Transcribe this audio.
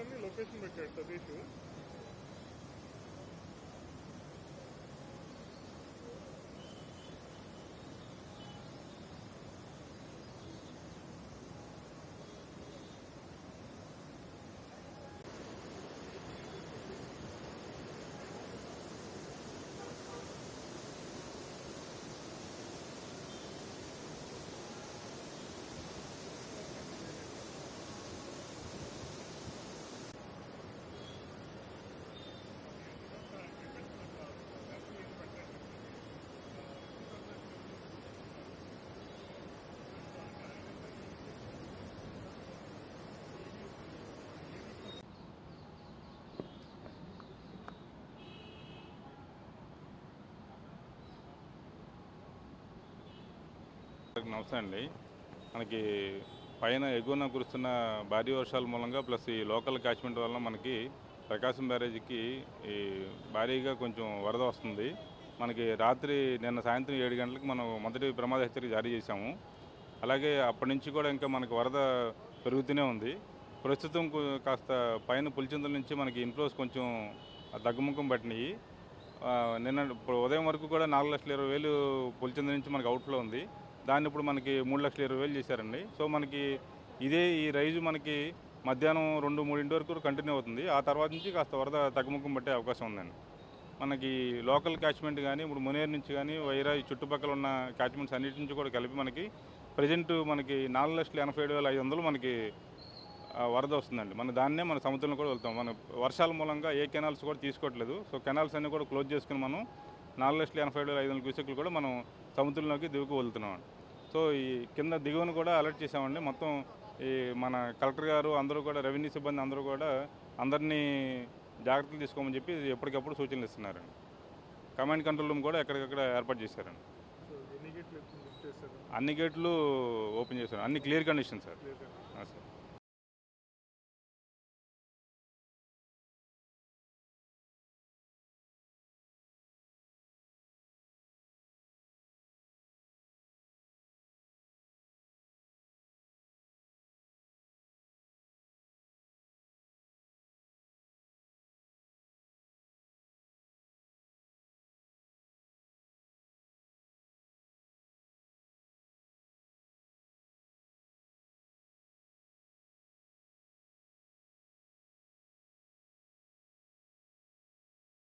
అని లొకేషన్ పెట్టాడు సతీష్ నమస్తే అండి. మనకి పైన ఎగువన కురుస్తున్న భారీ వర్షాల మూలంగా ప్లస్ ఈ లోకల్ క్యాచ్మెంట్ వల్ల మనకి ప్రకాశం బ్యారేజీకి ఈ భారీగా కొంచెం వరద వస్తుంది. మనకి రాత్రి నిన్న సాయంత్రం ఏడు గంటలకు మనం మొదటి ప్రమాద హెచ్చరిక జారీ చేశాము. అలాగే అప్పటి నుంచి కూడా ఇంకా మనకి వరద పెరుగుతూనే ఉంది. ప్రస్తుతం కాస్త పైన పులిచింతల నుంచి మనకి ఇన్ఫ్లోస్ కొంచెం తగ్గుముఖం పట్టినాయి. నిన్న ఇప్పుడు ఉదయం వరకు కూడా నాలుగు లక్షల ఇరవై వేలు పులిచింద నుంచి మనకి అవుట్ఫ్లో ఉంది. దాన్ని ఇప్పుడు మనకి మూడు లక్షల ఇరవై వేలు చేశారండి. సో మనకి ఇదే ఈ రైజు మనకి మధ్యాహ్నం రెండు మూడింటి వరకు కంటిన్యూ అవుతుంది. ఆ తర్వాత నుంచి కాస్త వరద తగ్గుముఖం పట్టే అవకాశం ఉందండి. మనకి లోకల్ క్యాచ్మెంట్ కానీ ఇప్పుడు మునేరు నుంచి కానీ వైరా ఈ చుట్టుపక్కల ఉన్న క్యాచ్మెంట్స్ అన్నిటి నుంచి కూడా కలిపి మనకి ప్రజెంట్ మనకి నాలుగు లక్షల ఎనభై ఏడు వేల ఐదు వందలు మనకి వరద వస్తుందండి. మన దాన్నే మన సముద్రంలో కూడా వెళ్తాం. మన వర్షాల మూలంగా ఏ కెనాల్స్ కూడా తీసుకోవట్లేదు. సో కెనాల్స్ అన్నీ కూడా క్లోజ్ చేసుకుని మనం నాలుగు లక్షల ఎనభై ఏడు వేల ఐదు వందల క్యూసెక్లు కూడా మనం సముద్రంలోకి దిగుకు వెళ్తున్నాం. సో ఈ కింద దిగువను కూడా అలర్ట్ చేసామండి మొత్తం ఈ మన కలెక్టర్ గారు అందరూ కూడా రెవెన్యూ సిబ్బంది అందరూ కూడా అందరినీ జాగ్రత్తలు తీసుకోమని చెప్పి ఎప్పటికప్పుడు సూచనలు ఇస్తున్నారండి. కమాండ్ కంట్రోల్ రూమ్ కూడా ఎక్కడికక్కడ ఏర్పాటు చేశారండి. అన్ని గేట్లు ఓపెన్ చేశారు. అన్ని క్లియర్ కండిషన్ సార్. సార్.